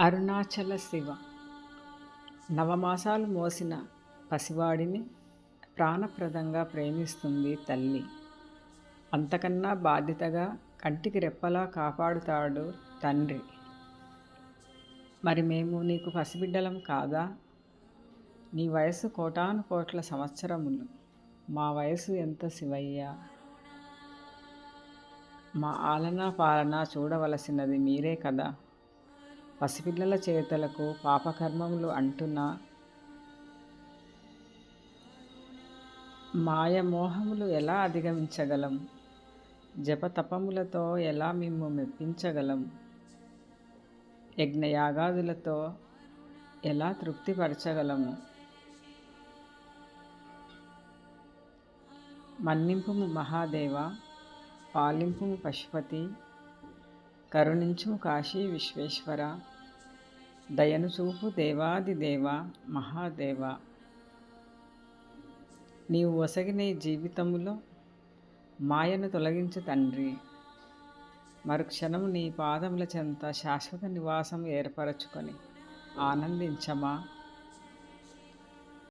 అరుణాచల శివ. నవమాసాలు మోసిన పసివాడిని ప్రాణప్రదంగా ప్రేమిస్తుంది తల్లి. అంతకన్నా బాధ్యతగా కంటికి రెప్పలా కాపాడుతాడు తండ్రి. మరి మేము నీకు పసిబిడ్డలం కాదా? నీ వయసు కోటాను కోట్ల సంవత్సరములు. మా వయసు ఎంత శివయ్య? మా ఆలనా పాలన చూడవలసినది మీరే కదా. పసిపిల్లల చేతలకు పాపకర్మములు అంటున్న మాయమోహములు ఎలా అధిగమించగలం? జపతపములతో ఎలా మేము మెప్పించగలం? యజ్ఞయాగాదులతో ఎలా తృప్తిపరచగలము మన్నింపు మహాదేవ పాలింపు పశుపతి కరుణించు కాశీ విశ్వేశ్వర. దయను చూపు దేవాది దేవ మహాదేవ. నీవు ఒసగిన ఈ మాయను తొలగించు తండ్రి. మరుక్షణం నీ పాదముల చెంత శాశ్వత నివాసం ఏర్పరచుకొని ఆనందించమా?